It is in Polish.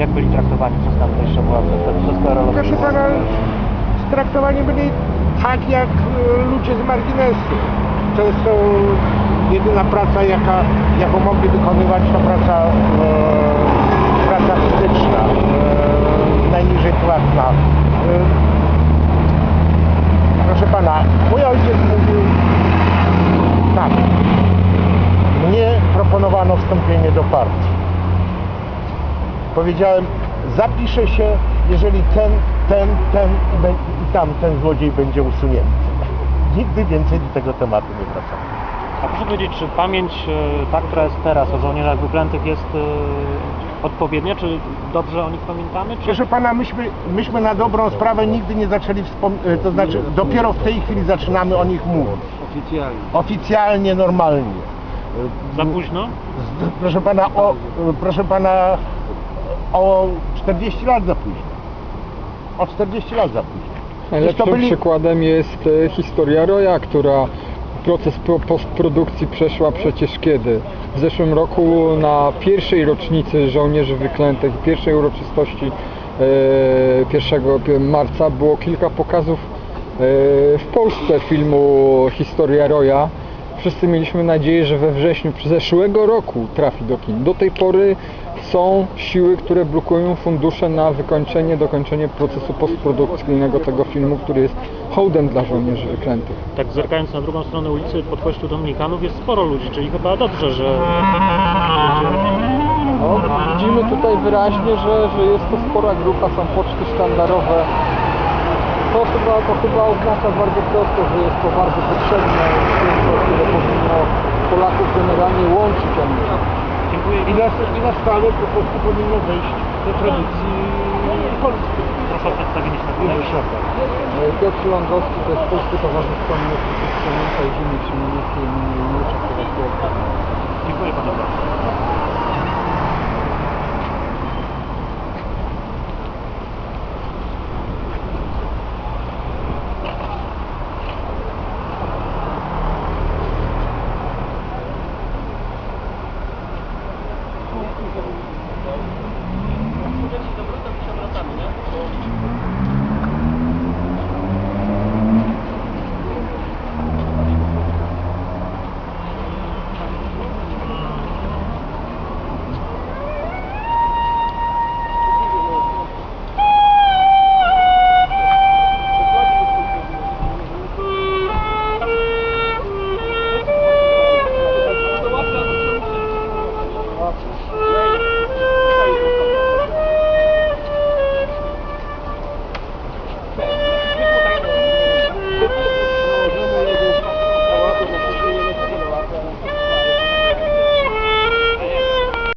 Jak byli traktowani przez tamtejsze władze, przez PRL? Proszę pana, traktowani byli tak jak e, ludzie z marginesu. Często jedyna praca, jaka, jaką mogli wykonywać, to praca, e, praca fizyczna, e, najniżej płatna. E, proszę pana, mój ojciec mówił tak, mnie proponowano wstąpienie do partii. Powiedziałem, zapiszę się, jeżeli ten, ten, ten i, bę- i tamten złodziej będzie usunięty. Nigdy więcej do tego tematu nie wracam. A proszę powiedzieć, czy pamięć e, ta, która jest teraz o żołnierzach wyklętych jest e, odpowiednia? Czy dobrze o nich pamiętamy? Czy... Proszę pana, myśmy, myśmy na dobrą sprawę nigdy nie zaczęli wspominać, to znaczy dopiero w tej chwili zaczynamy o nich mówić. Oficjalnie. Oficjalnie, normalnie. Za późno? Proszę pana, o, proszę pana, o 40 lat za późno. O 40 lat za późno. Najlepszym byli- przykładem jest e, historia Roya, która proces pro- postprodukcji przeszła przecież kiedy? W zeszłym roku na pierwszej rocznicy żołnierzy wyklętych, pierwszej uroczystości e, 1 marca było kilka pokazów e, w Polsce filmu Historia Roya. Wszyscy mieliśmy nadzieję, że we wrześniu zeszłego roku trafi do kin. Do tej pory są siły, które blokują fundusze na wykończenie, dokończenie procesu postprodukcyjnego tego filmu, który jest hołdem dla żołnierzy wyklętych. Tak zerkając na drugą stronę ulicy pod kościół Dominikanów jest sporo ludzi, czyli chyba dobrze, że... No, widzimy tutaj wyraźnie, że, że jest to spora grupa, są poczty sztandarowe. To chyba, to chyba oznacza bardzo prosto, że jest to bardzo potrzebne które powinno Polaków generalnie łączyć, a nie Dziękuję. I na, I na stałe po prostu powinno wejść do tradycji polskiej. Proszę o przedstawienie się. Piotr Lądowski to jest Polskie Towarzystwo Miłości Wspólnota i Ziemi Kowalskiego. Dziękuję panu bardzo.